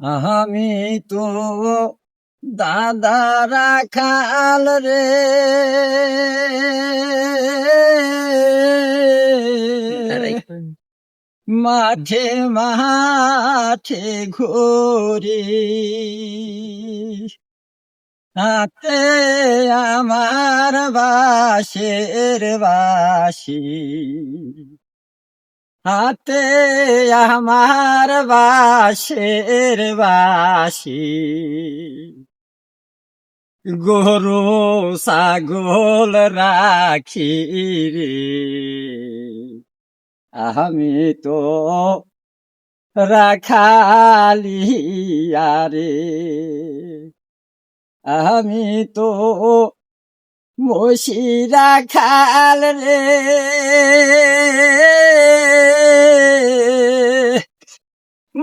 আমি তো দাদা রাখাল রে। মাঠে মাঠে ঘোরে হাতে আমার বাসের বাসি হাতে আমার বাসের বাসি গরু ছাগল রাখি রে আমি তো রাখালি আরে। আমি তো মশি রাখাল রে।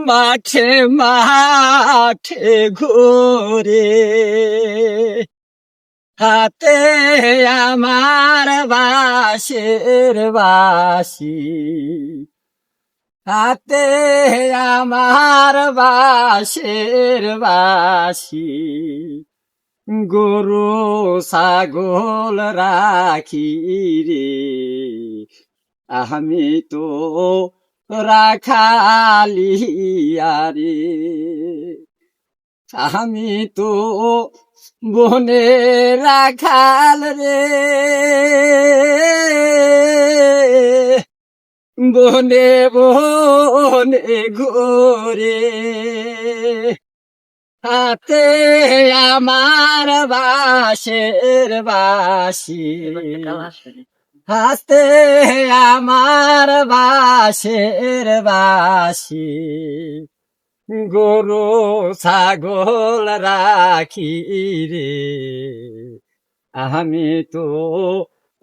মাঠে মাঠে ঘুরে। হাতে আমার বাসের বাসি হাতে আমার বাসের বাসি গরু, ছাগল রাখি রে। আমি তো রাখালি আরে আমি তো বনে রাখাল রে। বনে বনে ঘোরে। হাতে আমার বাসের বাসি হাতে আমার বাসের বাসি গরু, ছাগল রাখি রে। আমি তো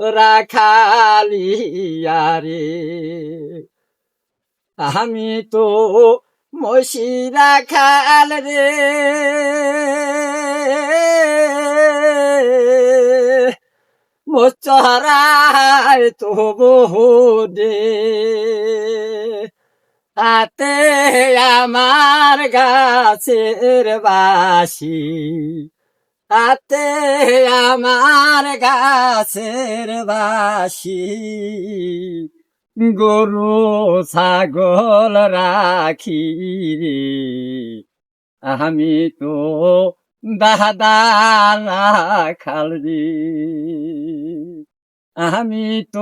রাখালি আরে। আমি তো মসি রাখাল রে। মোচরায় তো বহুদে হাতে আমার গাছের বাসি হাতে আমার গাছের বাসি গরু, ছাগল রাখি রে, আমি তো দাদা খালি আমি তো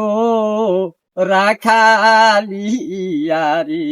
রাখালি আরে।